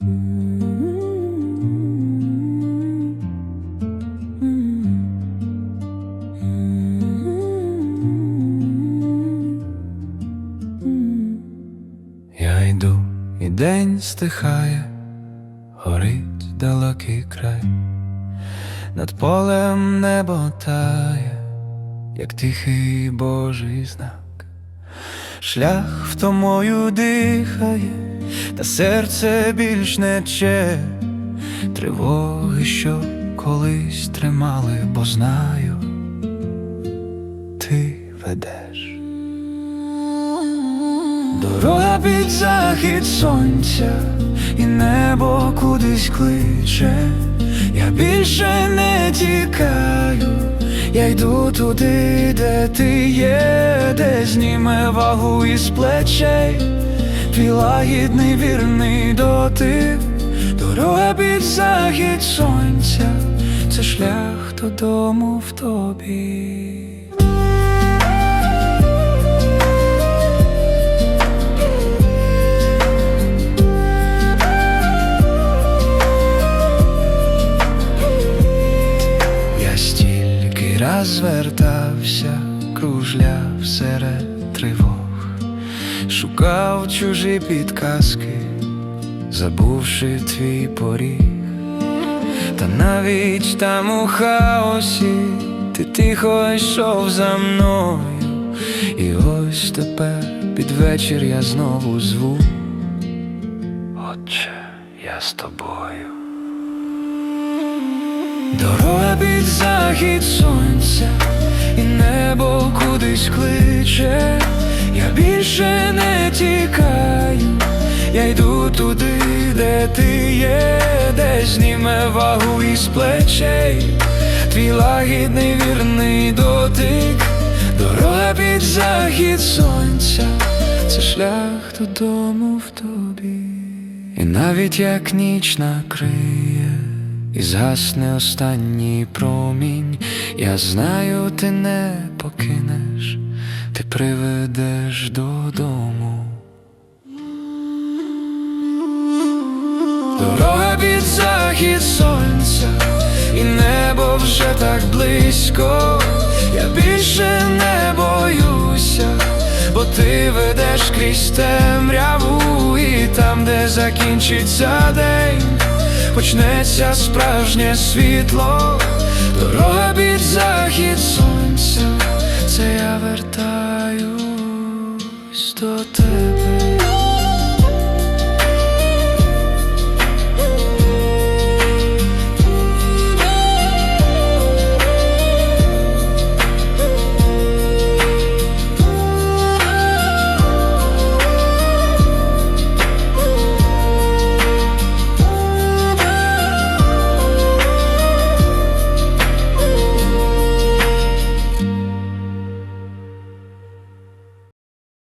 Я йду, і день стихає, горить далекий край, над полем небо тає, як тихий Божий знак, шлях втомою дихає, та серце більш не че, тривоги, що колись тримали, бо знаю, ти ведеш. Дорога під захід сонця, і небо кудись кличе. Я більше не тікаю, я йду туди, де ти є, де зніме вагу із плечей, твій лагідний вірний дотик, дорога під захід сонця, це шлях додому в тобі. Я стільки раз кружляв серед тривог, шукав чужі підказки, забувши твій поріг, та навіть там у хаосі ти тихо йшов за мною, і ось тепер під вечір я знову зву. Отче, я з тобою. Дорога під захід сонця, і небо кудись кличе, я більше йду туди, де ти є, де зніме вагу із плечей, твій лагідний вірний дотик, дорога під захід сонця, це шлях додому в тобі. І навіть як ніч накриє, і згасне останній промінь, я знаю, ти не покинеш, ти приведеш додому. Дорога під захід сонця, і небо вже так близько, я більше не боюся, бо ти ведеш крізь темряву, і там, де закінчиться день, почнеться справжнє світло, дорога під захід сонця, це я вертаюсь до тебе.